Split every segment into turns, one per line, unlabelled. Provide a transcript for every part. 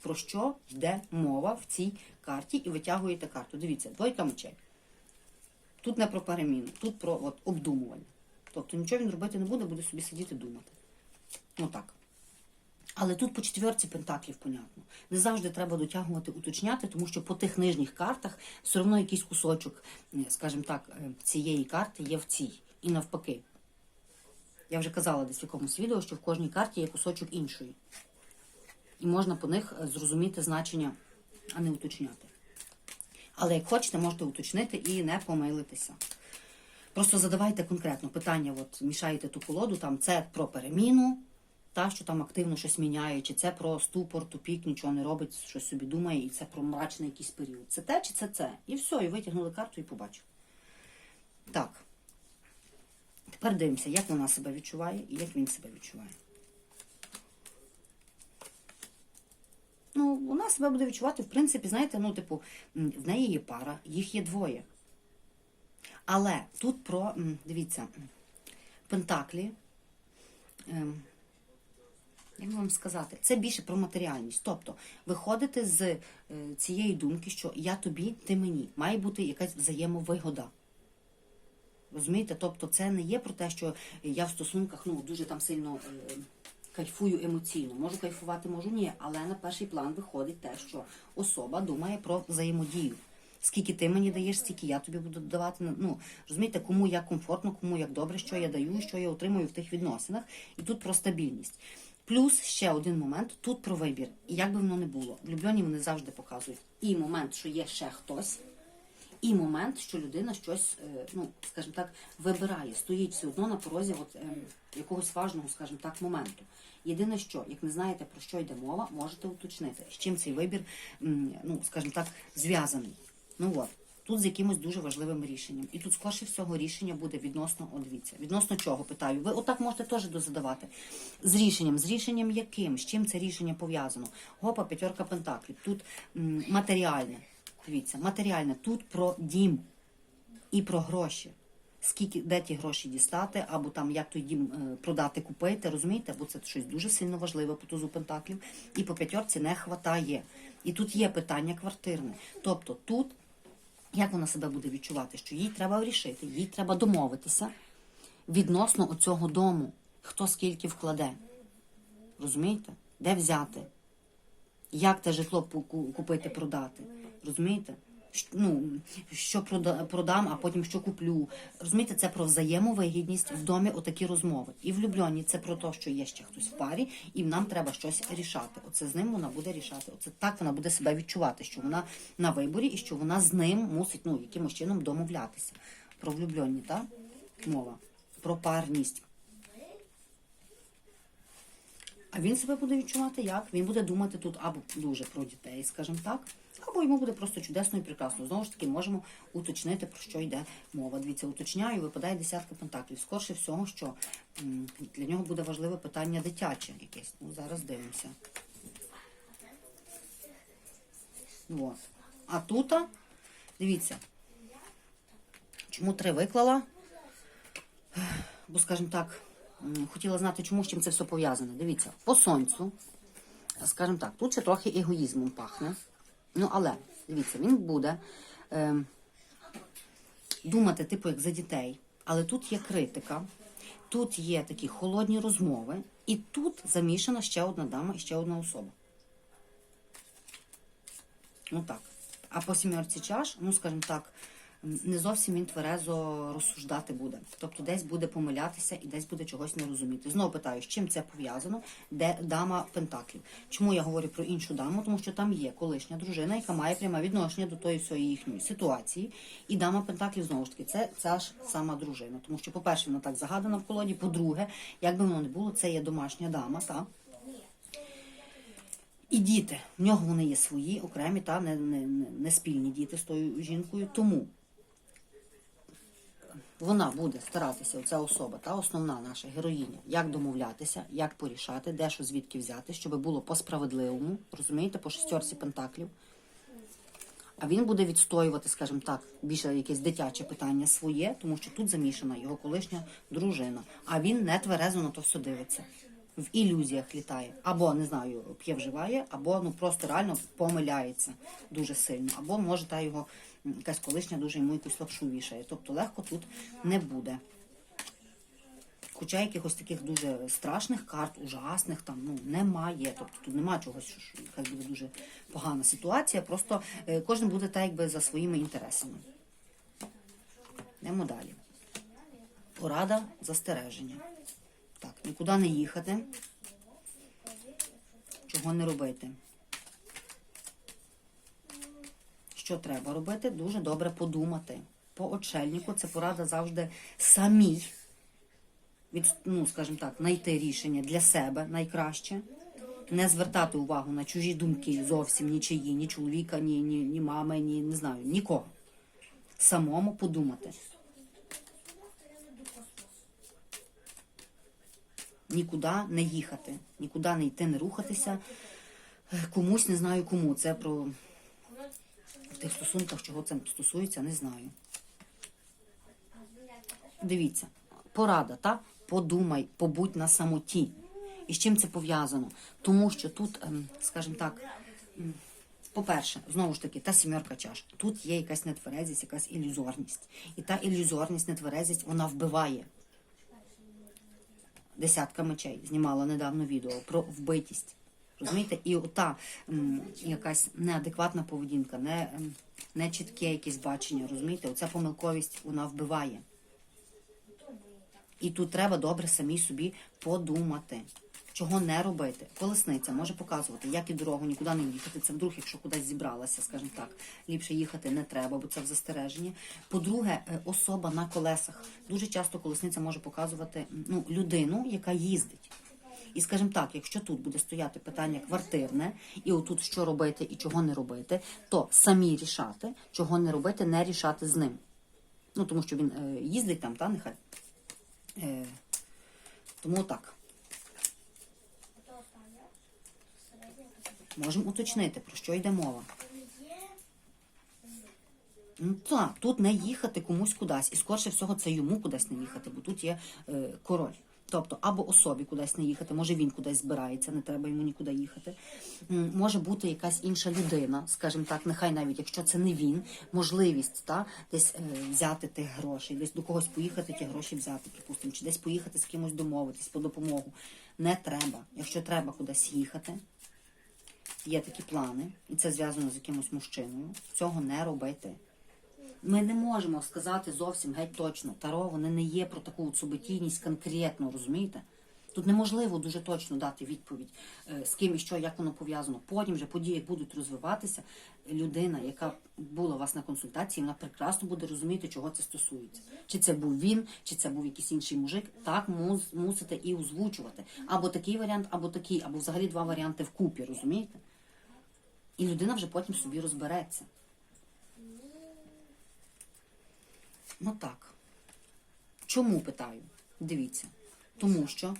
про що йде мова в цій карті, і витягуєте карту. Дивіться, двойка мечей. Тут не про переміну, тут про от, обдумування. Тобто нічого він робити не буде, буде собі сидіти думати. Ну так. Але тут по четверці пентаклів, понятно. Не завжди треба дотягувати, уточняти, тому що по тих нижніх картах все одно якийсь кусочок, е, скажімо так, е, цієї карти є в цій. І навпаки. Я вже казала десь в якомусь відео, що в кожній карті є кусочок іншої. І можна по них е, зрозуміти значення, а не уточняти. Але як хочете, можете уточнити і не помилитися. Просто задавайте конкретно питання, от мішаєте ту колоду, там це про переміну, та, що там активно щось міняє, чи це про ступор, тупік, нічого не робить, щось собі думає, і це про мрачний якийсь період. Це те чи це це? І все, і витягнули карту і побачили. Так. Тепер дивимося, як вона себе відчуває і як він себе відчуває. Ну, вона себе буде відчувати, в принципі, знаєте, ну, типу, в неї є пара, їх є двоє. Але тут про, дивіться, пентаклі, ем, як вам сказати, це більше про матеріальність. Тобто, виходити з е, цієї думки, що я тобі, ти мені, має бути якась взаємовигода. Розумієте? Тобто це не є про те, що я в стосунках ну, дуже там сильно е, кайфую емоційно. Можу кайфувати, можу ні. Але на перший план виходить те, що особа думає про взаємодію. Скільки ти мені даєш, стільки я тобі буду давати. Ну, розумієте, кому як комфортно, кому як добре, що я даю, що я отримую в тих відносинах. І тут про стабільність. Плюс ще один момент, тут про вибір. І як би воно не було, влюблені вони завжди показують. І момент, що є ще хтось, і момент, що людина щось, е, ну, скажімо так, вибирає, стоїть все одно на порозі от, ем, якогось важного, скажімо так, моменту. Єдине, що, як не знаєте, про що йде мова, можете уточнити, з чим цей вибір, ну, скажімо так, зв'язаний. Ну от, тут з якимось дуже важливим рішенням. І тут, скорше всього, рішення буде відносно, о, дивіться, відносно чого, питаю. Ви отак можете теж дозадавати. З рішенням, з рішенням яким, з чим це рішення пов'язано? Гопа, п'ятерка пентаклів. Тут матеріальне. Дивіться, матеріальне. Тут про дім і про гроші. Скільки, де ті гроші дістати, або там як той дім е, продати, купити, розумієте? Бо це щось дуже сильно важливе по тузу пентаклів. І по п'ятерці не хватає. І тут є питання квартирне. Тобто тут, як вона себе буде відчувати, що їй треба вирішити, їй треба домовитися відносно оцього дому, хто скільки вкладе. Розумієте? Де взяти? Як те житло купити, продати? Розумієте? Ну, що прода- продам, а потім що куплю. Розумієте, це про взаємовигідність в домі отакі розмови. І влюблені це про те, що є ще хтось в парі, і нам треба щось рішати. Оце з ним вона буде рішати. Оце так вона буде себе відчувати, що вона на виборі і що вона з ним мусить ну, якимось чином домовлятися. Про влюблені, так? Мова. Про парність. А він себе буде відчувати як? Він буде думати тут або дуже про дітей, скажімо так, або йому буде просто чудесно і прекрасно. Знову ж таки, можемо уточнити, про що йде мова. Дивіться, уточняю, випадає десятка пентаклів. Скорше всього, що для нього буде важливе питання дитяче якесь. Ну, зараз дивимося. От. А тут, дивіться, чому три виклала? бо, скажімо так, хотіла знати, чому з чим це все пов'язане. Дивіться, по сонцю, скажімо так, тут ще трохи егоїзмом пахне. Ну, але, дивіться, він буде е, думати, типу, як за дітей. Але тут є критика, тут є такі холодні розмови, і тут замішана ще одна дама і ще одна особа. Ну так. А по сімерці чаш, ну скажімо так, не зовсім він тверезо розсуждати буде. Тобто десь буде помилятися і десь буде чогось не розуміти. Знову питаю, з чим це пов'язано? Де дама Пентаклів? Чому я говорю про іншу даму? Тому що там є колишня дружина, яка має пряме відношення до тої всієї їхньої ситуації. І дама Пентаклів знову ж таки, це ця ж сама дружина. Тому що, по-перше, вона так загадана в колоді. По-друге, як би воно не було, це є домашня дама, та і діти. В нього вони є свої, окремі, та не, не, не, спільні діти з тою жінкою. Тому вона буде старатися, оця особа, та основна наша героїня, як домовлятися, як порішати, де що звідки взяти, щоб було по-справедливому, розумієте, по шестерці пентаклів. А він буде відстоювати, скажімо так, більше якесь дитяче питання своє, тому що тут замішана його колишня дружина. А він не тверезо на то все дивиться. в ілюзіях літає. Або, не знаю, п'є вживає, або ну просто реально помиляється дуже сильно. Або може та його якась колишня дуже йому якусь лапшу вішає. Тобто легко тут не буде. Хоча якихось таких дуже страшних карт, ужасних там ну немає. Тобто тут немає чогось, що що якась буде дуже погана ситуація. Просто е, кожен буде так якби за своїми інтересами. Йдемо далі. Порада застереження. Так, нікуди не їхати. Чого не робити? Що треба робити? Дуже добре подумати. По очельнику це порада завжди самій від, ну, скажімо так, знайти рішення для себе найкраще, не звертати увагу на чужі думки зовсім нічиї, ні чоловіка, ні, ні, ні мами, ні не знаю, нікого. Самому подумати. Нікуди не їхати, нікуди не йти, не рухатися. Е, Комусь не знаю кому. Це про тих стосунках, чого це стосується, не знаю. Дивіться, порада, та? Подумай, побудь на самоті. І з чим це пов'язано? Тому що тут, ем, скажімо так, по-перше, знову ж таки, та сімерка чаш. Тут є якась нетверезість, якась ілюзорність. І та ілюзорність, нетверезість, вона вбиває. Десятка мечей знімала недавно відео про вбитість. Розумієте? І ота м, якась неадекватна поведінка, не, не чітке якесь бачення, розумієте? Оця помилковість вона вбиває. І тут треба добре самі собі подумати, чого не робити. Колесниця може показувати, як і дорогу, нікуди не їхати. Це вдруг, якщо кудись зібралася, скажімо так, ліпше їхати не треба, бо це в застереженні. По-друге, е, особа на колесах. Дуже часто колесниця може показувати ну, людину, яка їздить. І скажімо так, якщо тут буде стояти питання квартирне, і отут що робити і чого не робити, то самі рішати, чого не робити, не рішати з ним. Ну тому що він е, їздить там, та нехай. Е, тому так. Можемо уточнити, про що йде мова. Ну так, тут не їхати комусь кудись. І скорше всього це йому кудись не їхати, бо тут є е, король. Тобто, або особі кудись не їхати, може він кудись збирається, не треба йому нікуди їхати. Може бути якась інша людина, скажімо так, нехай навіть якщо це не він, можливість та, десь е, взяти тих грошей, десь до когось поїхати, ті гроші взяти, припустимо, чи десь поїхати з кимось домовитись по допомогу. Не треба. Якщо треба кудись їхати, є такі плани, і це зв'язано з якимось мужчиною, цього не робити. Ми не можемо сказати зовсім геть точно. Таро вони не є про таку от суботійність конкретно, розумієте? Тут неможливо дуже точно дати відповідь, е, з ким і що, як воно пов'язано. Потім вже події будуть розвиватися. Людина, яка була у вас на консультації, вона прекрасно буде розуміти, чого це стосується. Чи це був він, чи це був якийсь інший мужик. Так мус- мусите і озвучувати. Або такий варіант, або такий, або взагалі два варіанти вкупі, розумієте? І людина вже потім собі розбереться. Ну так. Чому питаю? Дивіться. Тому що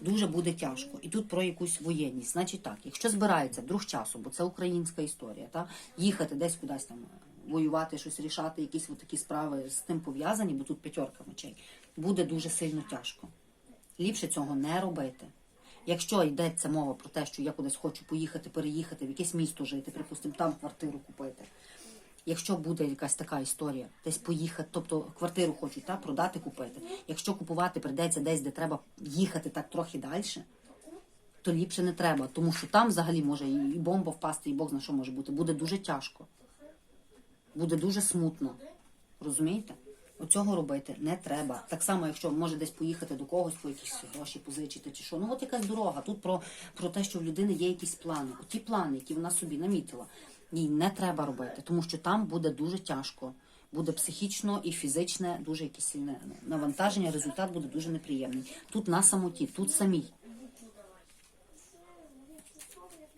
дуже буде тяжко. І тут про якусь воєнність. Значить так, якщо збирається друг часу, бо це українська історія, та їхати десь кудись там воювати, щось рішати, якісь такі справи з тим пов'язані, бо тут п'ятерка мечей, буде дуже сильно тяжко. Ліпше цього не робити. Якщо йдеться мова про те, що я кудись хочу поїхати, переїхати, в якесь місто жити, припустимо, там квартиру купити. Якщо буде якась така історія, десь поїхати, тобто квартиру хочуть та, продати, купити. Якщо купувати прийдеться десь, де треба їхати так трохи далі, то ліпше не треба, тому що там взагалі може і бомба впасти, і Бог зна що може бути. Буде дуже тяжко. Буде дуже смутно. Розумієте? Оцього робити не треба. Так само, якщо може десь поїхати до когось по якісь гроші позичити чи що. Ну от якась дорога. Тут про, про те, що в людини є якісь плани. Ті плани, які вона собі намітила, їй не треба робити, тому що там буде дуже тяжко. Буде психічно і фізичне дуже якесь сильне навантаження, результат буде дуже неприємний. Тут на самоті, тут самій.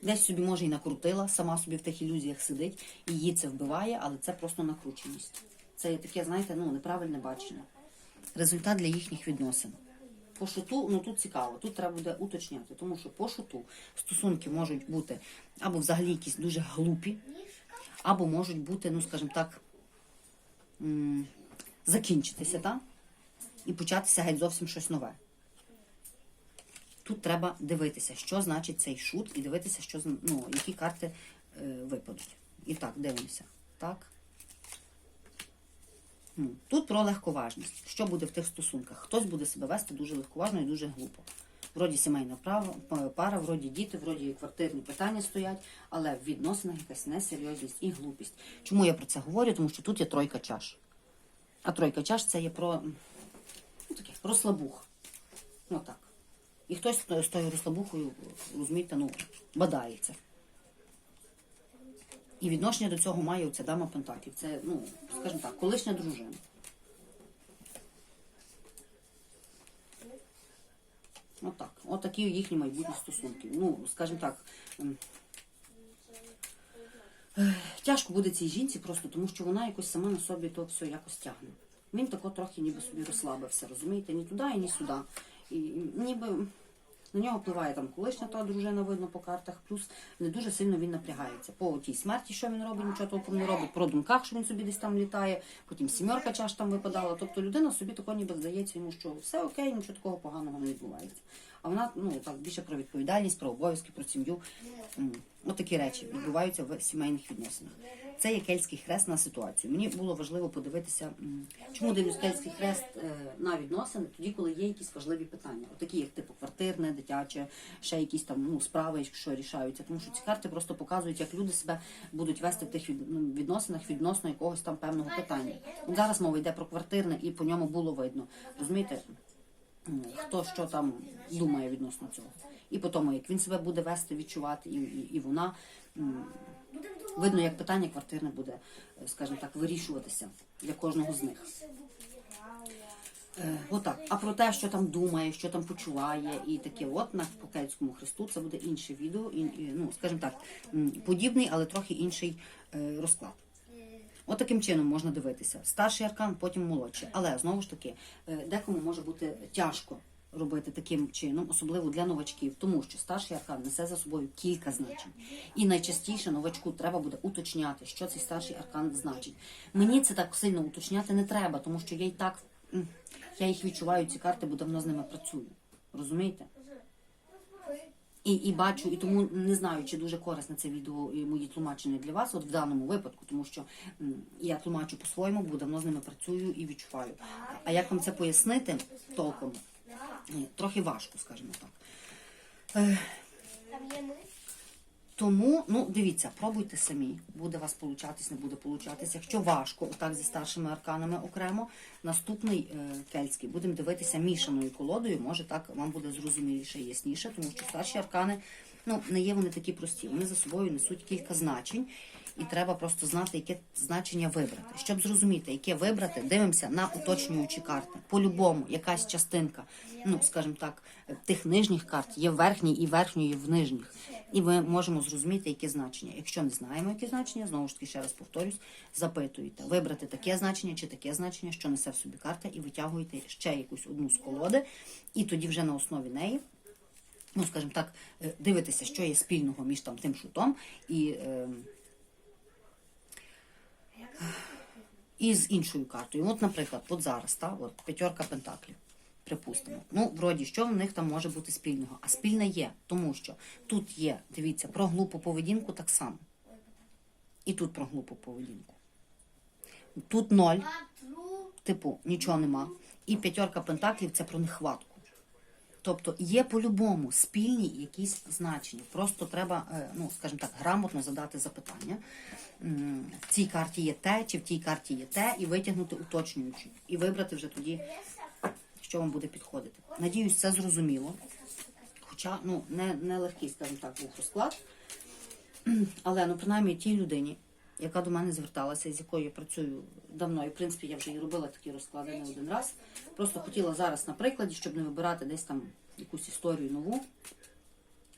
Десь собі може і накрутила, сама собі в тих ілюзіях сидить, і її це вбиває, але це просто накрученість. Це таке, знаєте, ну неправильне бачення. Результат для їхніх відносин. По шуту, ну тут цікаво, тут треба буде уточняти, тому що по шуту стосунки можуть бути або взагалі якісь дуже глупі, або можуть бути, ну скажімо так, закінчитися, так? І початися геть зовсім щось нове. тут треба дивитися, що значить цей шут, і дивитися, що ну, які карти е, випадуть. І так, дивимося. Так. Ну, Тут про легковажність. Що буде в тих стосунках? Хтось буде себе вести дуже легковажно і дуже глупо. Вроді сімейна права, п- пара, вроді діти, вроді квартирні питання стоять, але в відносинах якась несерйозність і глупість. Чому я про це говорю? Тому що тут є тройка чаш. А тройка чаш це є про, ну, таке, про слабух. Ну так. І хтось з тою розслабухою, розумієте, ну, бадається. І відношення до цього має оця дама Пентаклів. Це, ну, скажімо так, колишня дружина. Отак. Отакі їхні майбутні стосунки. Ну, скажімо так. ем, Тяжко буде цій жінці просто тому, що вона якось сама на собі то все якось тягне. Він тако трохи ніби собі розслабився, розумієте, ні туди ні сюди. І ніби на нього впливає там колишня та дружина, видно по картах, плюс не дуже сильно він напрягається. По тій смерті, що він робить, нічого толком не робить, про думках, що він собі десь там літає, потім сімерка чаш там випадала. Тобто людина собі тако ніби здається йому, що все окей, нічого такого поганого не відбувається. А вона ну так більше про відповідальність, про обов'язки, про сім'ю. От такі речі відбуваються в сімейних відносинах. Це є кельтський хрест на ситуацію. Мені було важливо подивитися, чому дивлюсь кельтський хрест е, на відносини, тоді, коли є якісь важливі питання, От такі як типу квартирне, дитяче, ще якісь там ну справи, що рішаються. Тому що ці карти просто показують, як люди себе будуть вести в тих ну, відносинах відносно якогось там певного питання. Зараз мова йде про квартирне, і по ньому було видно. Розумієте? М, хто що там думає відносно цього. І по тому, як він себе буде вести, відчувати, і, і, і вона. Видно, як питання квартирне буде, е, скажімо так, вирішуватися для кожного з них. Е, Отак. А про те, що там думає, що там почуває, і таке, от на Покельському хресту, це буде інше відео, і, і, ну, скажімо так, подібний, але трохи інший е, розклад. От таким чином можна дивитися. Старший аркан, потім молодший. Але знову ж таки, е, декому може бути тяжко робити таким чином, особливо для новачків, тому що старший аркан несе за собою кілька значень. І найчастіше новачку треба буде уточняти, що цей старший аркан значить. Мені це так сильно уточняти не треба, тому що я і так я їх відчуваю, ці карти, бо давно з ними працюю. Розумієте? І, і бачу, і тому не знаю, чи дуже корисне це відео і мої тлумачення для вас, от в даному випадку, тому що я тлумачу по-своєму, бо давно з ними працюю і відчуваю. А як вам це пояснити толком? Е, Трохи важко, скажімо так. Е,
Там є ми.
Тому, ну дивіться, пробуйте самі. Буде вас получатись, не буде получатись. Якщо важко, отак зі старшими арканами окремо, наступний е, кельтський будемо дивитися мішаною колодою. Може так вам буде зрозуміліше і ясніше, тому що старші аркани ну, не є вони такі прості. Вони за собою несуть кілька значень, і треба просто знати, яке значення вибрати. Щоб зрозуміти, яке вибрати, дивимося на уточнюючі карти. По-любому, якась частинка, ну скажімо так, тих нижніх карт є в верхній і верхньої в нижніх. І ми можемо зрозуміти, яке значення. Якщо не знаємо, яке значення, знову ж таки ще раз повторюсь, запитуєте, вибрати таке значення чи таке значення, що несе в собі карта, і витягуєте ще якусь одну з колоди, і тоді вже на основі неї. Ну, скажімо так, е, дивитися, що є спільного між там тим шутом і, е, і з іншою картою. От, наприклад, от зараз, та, от п'ятерка пентаклів. Припустимо. Ну, вроді, що в них там може бути спільного? А спільне є, тому що тут є, дивіться, про глупу поведінку так само. І тут про глупу поведінку. Тут ноль, типу, нічого нема. І п'ятерка пентаклів це про нехватку. Тобто є по-любому спільні якісь значення. Просто треба, е, ну скажімо так, грамотно задати запитання. В цій карті є те, чи в тій карті є те, і витягнути уточнюючи, і вибрати вже тоді, що вам буде підходити. Надіюсь, це зрозуміло. Хоча ну не, не легкий, скажімо так, був розклад. Але ну принаймні тій людині, яка до мене зверталася, з якою я працюю давно, і в принципі я вже і робила такі розклади не один раз. Просто хотіла зараз на прикладі, щоб не вибирати десь там якусь історію нову.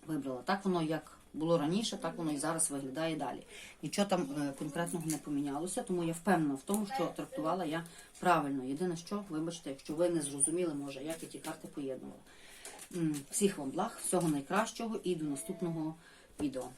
Вибрала. Так воно як було раніше, так воно і зараз виглядає далі. Нічого там е, конкретного не помінялося, тому я впевнена в тому, що трактувала я правильно. Єдине, що, вибачте, якщо ви не зрозуміли, може, як я ті карти поєднувала. Всіх вам благ, всього найкращого і до наступного відео.